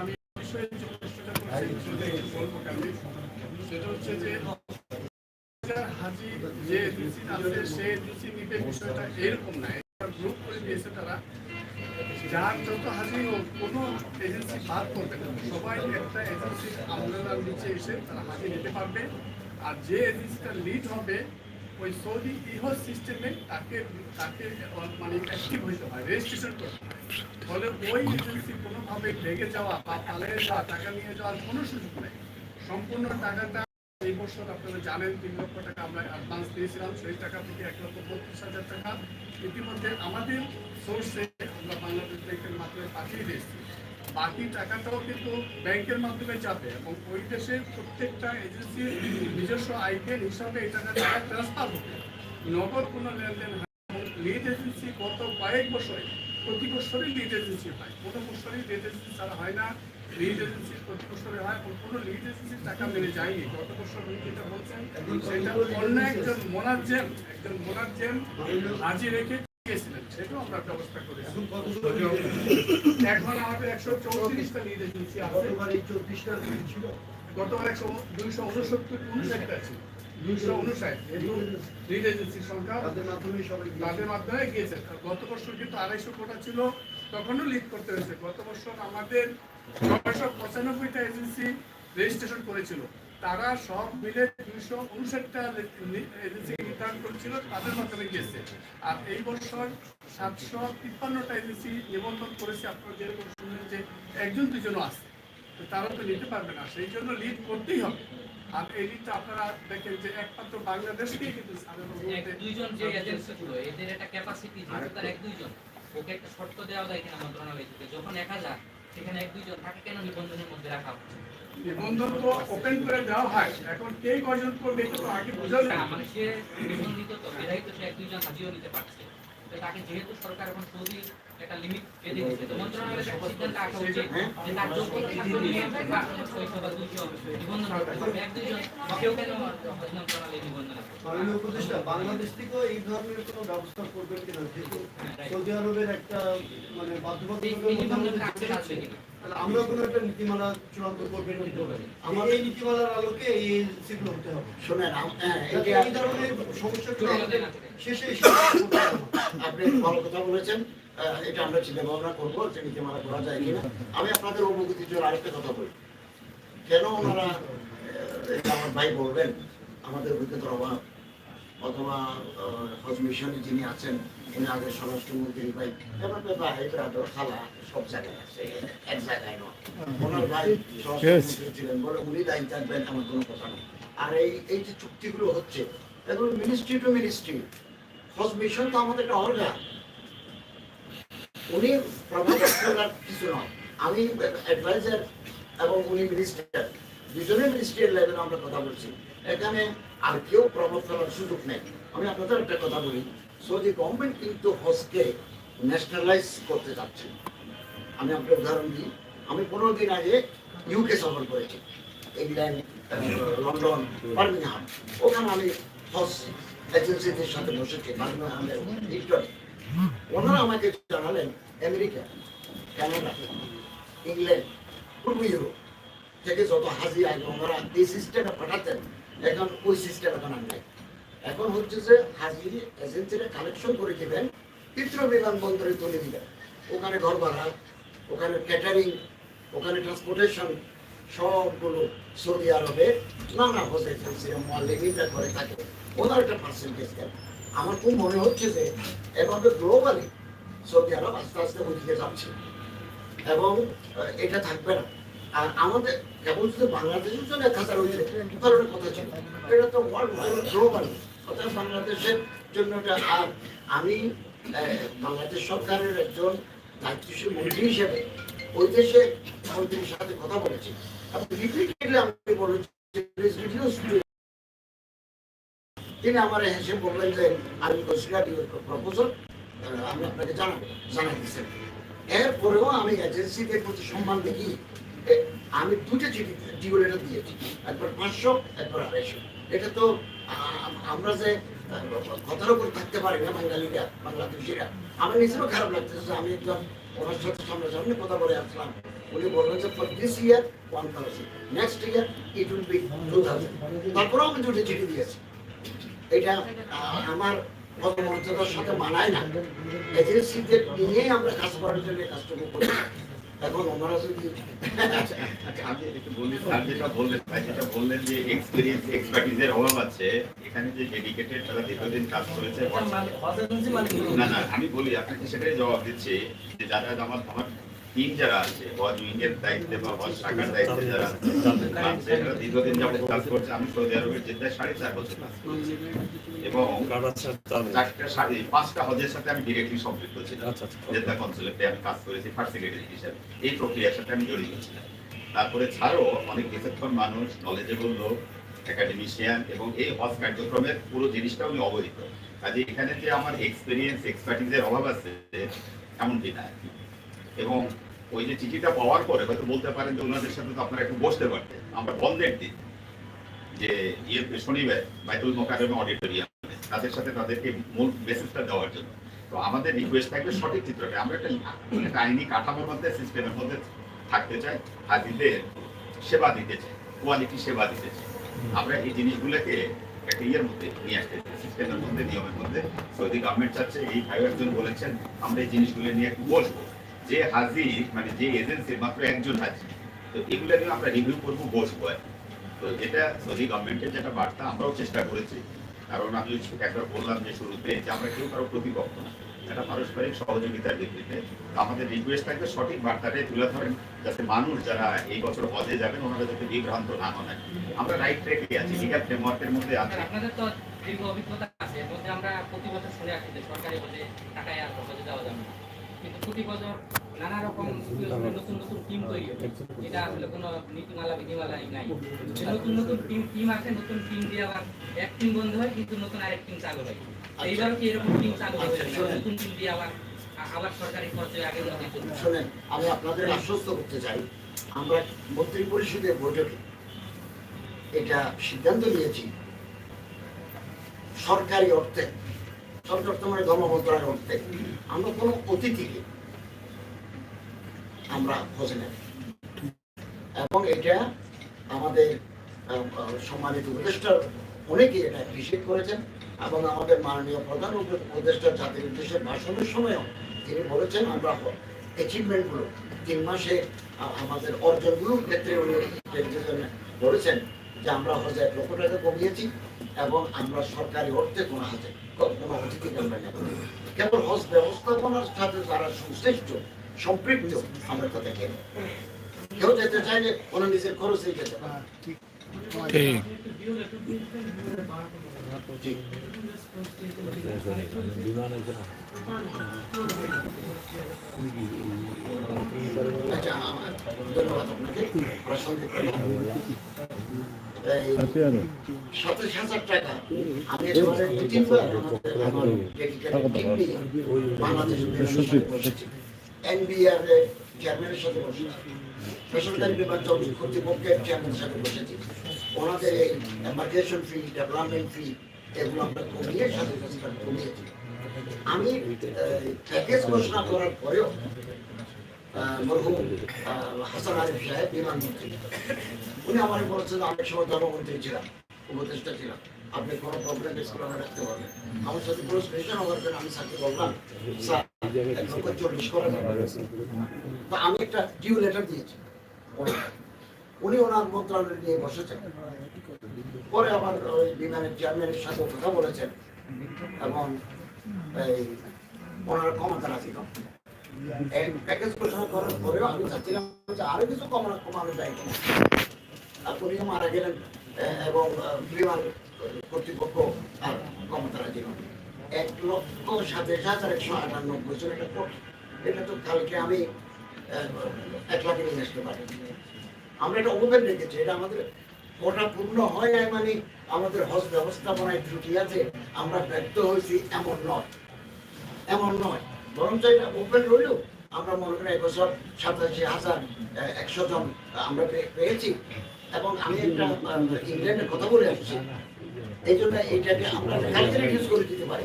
আমি সেটা হচ্ছে যে হাজি যে এজেন্সি আছে সে এজেন্সি নিতে বিষয়টা এরকম না। গ্রুপ করে দিয়েছে তারা। যার যত হাজি হোক, কোনো এজেন্সি বাদ করবে না। সবাই একটা এজেন্সির আমলার নিচে এসে তারা হাজি নিতে পারবে। আর যে এজেন্সিটা লিড হবে, ওই সৌদি ইহ সিস্টেমে তাকে তাকে মানে অ্যাক্টিভ হইতে হয় রেজিস্ট্রেশন করতে হয়। ফলে ওই এজেন্সি কোনোভাবে যাওয়া বা টাকা নিয়ে যাওয়ার কোনো সুযোগ নেই। টাকাটা আমাদের আমরা বাংলাদেশ ব্যাংকের মাধ্যমে পাঠিয়ে দিয়েছি। বাকি টাকাটাও কিন্তু ব্যাংকের মাধ্যমে যাবে এবং ওই দেশের প্রত্যেকটা এজেন্সির নিজস্ব আইপিএল হিসাবে এই টাকা টাকা ট্রান্সফার হবে। নগদ কোনো লেনদেন লিড এজেন্সি গত কয়েক বছরে প্রতি বছরই লিড এজেন্সি হয়। কোনো বছরই লিড এজেন্সি ছাড়া হয় না। লিড এজেন্সি প্রতি বছরে হয় কোনো লিড এজেন্সির টাকা মেরে যায়নি। গত বছর উনি যেটা বলছেন সেটা অন্য একজন মোনাজ্জেম একজন মোনাজ্জেম হাজি রেখে গিয়েছিলেন। সেটাও আমরা ব্যবস্থা করেছি। এখন আমাদের একশো চৌত্রিশটা লিড এজেন্সি আছে। গতবার একশো দুইশো উনসত্তর উনষাটটা ছিল। দুইশো উনষাট। লিড এজেন্সির সংখ্যা তাদের মাধ্যমে সবাই তাদের মাধ্যমে গিয়েছে। গত বছর কিন্তু আড়াইশো কোটা ছিল তখনও লিড করতে হয়েছে। গত বছর আমাদের ছয়শো পঁচানব্বইটা এজেন্সি রেজিস্ট্রেশন করেছিল। তারা সব মিলে দুইশো উনষাটটা এজেন্সি করেছিল তাদের মাধ্যমে গিয়েছে। আর এই বছর সাতশো তিপ্পান্নটা এজেন্সি নিবন্ধন করেছে। আপনারা যেরকম শুনলেন যে একজন দুজনও আছে। তারা তো নিতে পারবে না। সেই জন্য লিড করতেই হবে। আর এই আপনারা দেখেন যে একমাত্র বাংলাদেশকেই কিন্তু দুইজন যে এজেন্সি গুলো এদের একটা ক্যাপাসিটি যেহেতু তার এক দুইজন ওকে একটা শর্ত দেওয়া যায় কিনা মন্ত্রণালয় থেকে যখন এক হাজার সেখানে এক দুইজন তাকে কেন নিবন্ধনের মধ্যে রাখা হচ্ছে? নিবন্ধন তো ওপেন করে দেওয়া হয়। এখন কে কয়জন করবে এটা তো আগে বোঝা যায়। মানে সে নিবন্ধিত তো বিধায়ী তো সে এক দুইজন হাজিও নিতে পারছে। তো তাকে যেহেতু সরকার এখন সৌদি একটা লিমিট বেঁধে দিচ্ছে তো মন্ত্রণালয়ের একটা সিদ্ধান্ত আসা উচিত যে তার যোগ্যতা থাকলে নিয়ে বা ছয়শো বা দুইশো নিবন্ধন করতে পারবে এক দুইজন কেউ কেন মন্ত্রণালয়ে নিবন্ধন মাননীয় উপদেষ্টা বাংলাদেশ থেকেও এই ধরনের কোনো ব্যবস্থা করবেন কিনা? যেহেতু সৌদি আরবের একটা মানে? তাহলে আমরা কোনো? একটা নীতিমালা চূড়ান্ত করবেন আমার এই নীতিমালার আলোকে এই এজেন্সিগুলো হতে হবে। শোনেন হ্যাঁ, এই ধরনের থাকে। শেষে। আপনি ভালো কথা বলেছেন। এটা আমরা চিন্তা ভাবনা করব যে নীতিমালা করা যায় কিনা। আমি আপনাদের জন্য আরেকটা কথা বলি। কেন ওনারা আমার ভাই বলবেন, আমাদের অভিজ্ঞতার অভাব অথবা হজ মিশনে যিনি আছেন, উনি আগে স্বরাষ্ট্রমন্ত্রী ভাই। খালা, সব জায়গায় আছে, এক জায়গায় নয়। ওনার ভাই স্বরাষ্ট্রমন্ত্রী ছিলেন বলে উনি দায়িত্ব থাকবেন আমার কোনো কথা নেই। আর এই এই যে চুক্তিগুলো হচ্ছে, এগুলো ministry to ministry Hajj mission তো আমাদের একটা অর্গান উনি প্রভাব কিছু নয়। আমি অ্যাডভাইজার এবং উনি মিনিস্টার দুজনে মিনিস্ট্রির লেভেলে আমরা কথা বলছি। এখানে আর কেউ প্রভাব সুযোগ নেই। আমি আপনাদের একটা কথা বলি। সৌদি গভর্নমেন্ট কিন্তু হজকে ন্যাশনালাইজ করতে যাচ্ছে। আমি আপনার উদাহরণ দিই। আমি পনেরো দিন আগে ইউকে সফর করেছি। ইংল্যান্ড লন্ডন বার্মিংহাম ওখানে আমি হজ এজেন্সিদের সাথে বসেছি ওনারা আমাকে জানালেন, আমেরিকা, কানাডা, ইংল্যান্ড, পূর্ব ইউরোপ থেকে যত হাজি আগে ওনারা এই সিস্টেমে পাঠাতেন। এখন ওই সিস্টেম এখন আর এখন হচ্ছে যে হাজির এজেন্সিরা কালেকশন করে দেবেন পিত্র বিমানবন্দরে তুলে দিবেন। ওখানে ঘর ভাড়া, ওখানে ক্যাটারিং ওখানে ট্রান্সপোর্টেশন সবগুলো সৌদি আরবে, নানা হোস এজেন্সি লিমিটেড করে থাকে। ওনার একটা পার্সেন্টেজ দেন আমার খুব মনে হচ্ছে যে এভাবে গ্লোবালি সৌদি আরব আস্তে আস্তে ওইদিকে যাচ্ছে। এবং এটা থাকবে না। আর আমাদের, কেবল শুধু বাংলাদেশের জন্য এক হাজার হয়েছে ধরনের কথা ছিল। এটা তো ওয়ার্ল্ড গ্লোবাল অর্থাৎ বাংলাদেশের জন্য এটা, আর আমি বাংলাদেশ সরকারের একজন দায়িত্বশীল মন্ত্রী হিসেবে ওই দেশে মন্ত্রীর সাথে কথা বলেছি। এবং আমি বলেছি তিনি আমার হেসে বললেন যে, আমি কনসিডার প্রপোজাল। আমি আপনাকে জানাব জানাই দিচ্ছেন এরপরেও আমি এজেন্সিদের প্রতি সম্মান দেখি। আমি দুটো চিঠি, ডিও লেটার দিয়েছি। একবার পাঁচশো, একবার আড়াইশো। এটা তো আমরা যে কথার উপর থাকতে পারি না, বাঙালিরা, বাংলাদেশিরা। আমার নিজেরও খারাপ লাগতেছে যে আমি একজন ওনার সাথে সামনাসামনি কথা বলে আসলাম। উনি বললেন যে for this year one thousand next year it will be two thousand তারপরেও আমি দুটি চিঠি দিয়েছি। এটা আমার কর্মমর্যাদার সাথে মানায় না। এজেন্সিদের নিয়েই আমরা কাজ করার জন্য কাজটুকু করি। এখন ওনারা যদি আমি একটু বলি স্যার যেটা বললেন ভাই যেটা বললেন যে এক্সপিরিয়েন্স এক্সপার্টিজের অভাব আছে এখানে যে ডেডিকেটেড তারা দীর্ঘদিন কাজ করেছে না না আমি বলি আপনাকে সেটাই জবাব দিচ্ছি যে যারা আমার আমার টিম যারা আছে ওয়াজ উইংয়ের দায়িত্বে বা ওয়াজ শাখার দায়িত্বে যারা দীর্ঘদিন যাবত কাজ করছে। আমি সৌদি আরবের জেদ্দায় সাড়ে চার বছর কাজ করেছি। এবং চারটা সাড়ে পাঁচটা হজের সাথে আমি ডিরেক্টলি সম্পৃক্ত ছিলাম। জেদ্দা কনসুলেটে আমি কাজ করেছি ফার্স্ট সেক্রেটারি হিসেবে। এই প্রক্রিয়ার সাথে আমি জড়িত ছিলাম। তারপরে ছাড়াও অনেক বিচক্ষণ মানুষ নলেজেবল লোক একাডেমিশিয়ান এবং এই হজ কার্যক্রমের পুরো জিনিসটা উনি অবহিত। কাজে এখানে যে আমার এক্সপিরিয়েন্স এক্সপার্টিজের অভাব আছে এমনটি না। এবং ওই যে চিঠিটা পাওয়ার পরে হয়তো বলতে পারেন যে ওনাদের সাথে তো আপনারা একটু বসতে পারতেন আমরা বন্ধের দিন যে ইয়ে শনিবার বাইতুল মোকারমে অডিটোরিয়াম তাদের সাথে তাদেরকে মূল মেসেজটা দেওয়ার জন্য। তো আমাদের রিকোয়েস্ট থাকবে সঠিক চিত্রটা। আমরা একটা একটা আইনি কাঠামোর মধ্যে সিস্টেমের মধ্যে থাকতে চাই, হাজিদের সেবা দিতে চাই কোয়ালিটি সেবা দিতে চাই। আমরা এই জিনিসগুলোকে একটা ইয়ের মধ্যে নিয়ে আসতে চাই সিস্টেমের মধ্যে, নিয়মের মধ্যে। সৌদি গভর্নমেন্ট চাচ্ছে, এই ভাই একজন বলেছেন, আমরা এই জিনিসগুলো নিয়ে একটু বসবো। যে হাজি মানে যে এজেন্সি মাত্র একজন হাজি তো এগুলো নিয়ে আমরা রিভিউ করব বসবো তো এটা সৌদি গভর্নমেন্টের যেটা বার্তা, আমরাও চেষ্টা করেছি। কারণ আমি একবার বললাম যে শুরুতে যে আমরা কেউ কারও প্রতিপক্ষ না, এটা পারস্পরিক সহযোগিতার ভিত্তিতে। আমাদের রিকোয়েস্ট থাকবে সঠিক বার্তাটাই তুলে ধরেন, যাতে মানুষ যারা এই বছর হজে যাবেন, ওনারা যাতে বিভ্রান্ত না হন আমরা রাইট ট্র্যাকে আছি লিগাল ফ্রেমওয়ার্কের মধ্যে আছি। আপনাদের তো দীর্ঘ অভিজ্ঞতা আছে, এর মধ্যে আমরা প্রতি বছর শুনে আসছি সরকারি টাকায় আর হজে যাওয়া যাবে প্রতি বছর নানা রকম নতুন নতুন টিম তৈরি এটা আসলে কোনো নীতিমালা বিধিমালা নাই। নতুন নতুন টিম টিম আছে নতুন টিম দিয়ে আবার এক টিম বন্ধ হয় কিন্তু নতুন আরেক টিম চালু হয়। এইবারও কি এরকম টিম চালু হবে? নতুন টিম দিয়ে আবার আবার সরকারি আগের শোনেন আমি আপনাদের আশ্বস্ত করতে চাই আমরা মন্ত্রী পরিষদের বৈঠকে এটা সিদ্ধান্ত নিয়েছি। সরকারি অর্থে মানে ধর্ম মন্ত্রণালয়ের অর্থে আমরা কোনো অতিথিকে আমরা খোঁজে নেব এবং এটা আমাদের সম্মানিত উপদেষ্টার অনেকেই এটা অ্যাপ্রিসিয়েট করেছেন এবং আমাদের মাননীয় প্রধান উপ- উপদেষ্টা জাতির উদ্দেশ্যে ভাষণের সময়ও তিনি বলেছেন, আমরা অ্যাচিভমেন্টগুলো তিন মাসে আমাদের অর্জনগুলোর ক্ষেত্রে উনি বলেছেন। যে আমরা হজে এক লক্ষ টাকা কমিয়েছি এবং আমরা সরকারি অর্থে কোনো হাতে কোনো অতিথিকে আমরা নেব কেবল হজ ব্যবস্থাপনার সাথে যারা সংশ্লিষ্ট সম্পৃক্ত আমরা তাদেরকে। কেউ যেতে চাইলে কোনো নিজের খরচেই যেতে পারে আচ্ছা, ধন্যবাদ আপনাকে। এগুলো আমরা কমিয়ে কমিয়েছি আমি প্যাকেজ ঘোষণা করার পরেও মরহুম হাসান আরিফ সাহেব বিমানমন্ত্রী উনি আমার বলেছেন অনেক সময় ধর্মমন্ত্রী ছিলাম, উপদেষ্টা ছিলাম। আপনি কোনো প্রবলেম ফেস করে রাখতে পারবেন। আমার সাথে পুরো স্টেশন হওয়ার জন্য আমি স্যারকে বললাম, স্যার চল্লিশ করা তো আমি একটা ডিউ লেটার দিয়েছি। উনি ওনার মন্ত্রণালয় নিয়ে বসেছেন। পরে আমার ওই বিমানের চেয়ারম্যানের সাথে কথা বলেছেন এবং এই ওনার ক্ষমতা রাখি প্যাকেজ ঘোষণা করার পরেও আমি চাচ্ছিলাম যে আরও কিছু কমানো কমানো যায় উনি মারা গেলেন এবং বিমান কর্তৃপক্ষ আর ক্ষমতা রাজি এক লক্ষ সাতাশ হাজার একশো আটানব্বই জন, এটা এটা তো কালকে আমি এক লাখে নিয়ে আসতে পারি আমরা এটা ওপেন রেখেছি, এটা আমাদের কোটা পূর্ণ হয় নাই মানে আমাদের হজ ব্যবস্থাপনায় ত্রুটি আছে, আমরা ব্যর্থ হয়েছি, এমন নয়। এমন নয়। বরঞ্চ এটা ওপেন রইলেও আমরা মনে করি এবছর সাতাশি হাজার একশো জন আমরা পেয়েছি। এবং আমি একটা ইংল্যান্ডের কথা বলে আসছি। এই জন্য আমরা কালকে রিডিউস করে দিতে পারি।